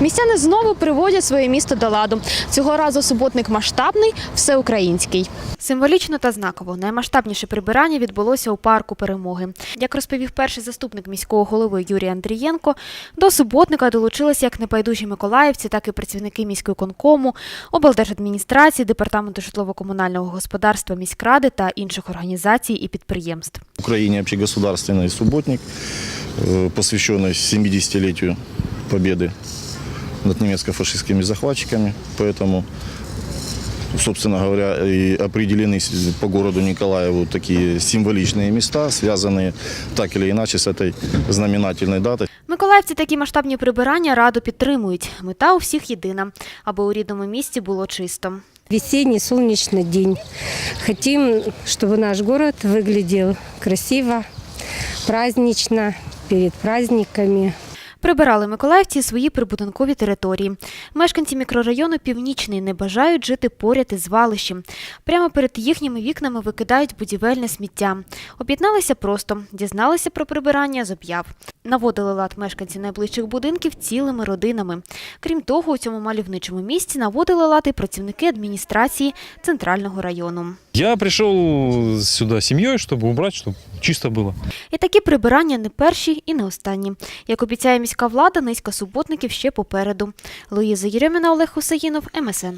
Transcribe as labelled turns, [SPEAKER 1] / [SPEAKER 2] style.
[SPEAKER 1] Містяни знову приводять своє місто до ладу. Цього разу суботник масштабний, всеукраїнський. Символічно та знаково наймасштабніше прибирання відбулося у парку перемоги. Як розповів перший заступник міського голови Юрій Андрієнко, до суботника долучилися як небайдужі миколаївці, так і працівники міської конкому, облдержадміністрації, департаменту житлово-комунального господарства міськради та інших організацій і підприємств.
[SPEAKER 2] В Украине общегосударственный субботник, э, посвященный 70-летию победы над немецко-фашистскими захватчиками. Поэтому, собственно говоря, и определены с- по городу Николаеву такие символичные места, связанные так или иначе с этой знаменательной датой.
[SPEAKER 1] Миколаївці такі масштабні прибирання радо підтримують. Мета у всіх єдина, аби у рідному місті було чисто.
[SPEAKER 3] Весенний солнечный день. Хотим, чтобы наш город выглядел красиво, празднично, перед праздниками.
[SPEAKER 1] Прибирали миколаївці свої прибудинкові території. Мешканці мікрорайону Північний не бажають жити поряд із звалищем. Прямо перед їхніми вікнами викидають будівельне сміття. Об'єдналися просто, дізналися про прибирання з об'яв. Наводили лад мешканці найближчих будинків цілими родинами. Крім того, у цьому мальовничому місці наводили лад і працівники адміністрації центрального району.
[SPEAKER 4] Я пришел сюда с семьей, чтобы убрать, чтобы чисто було.
[SPEAKER 1] І такі прибирання не перші і не останні. Як обіцяє міська влада, низка суботників ще попереду. Луїза Єреміна, Олег Хусаїнов, МСН.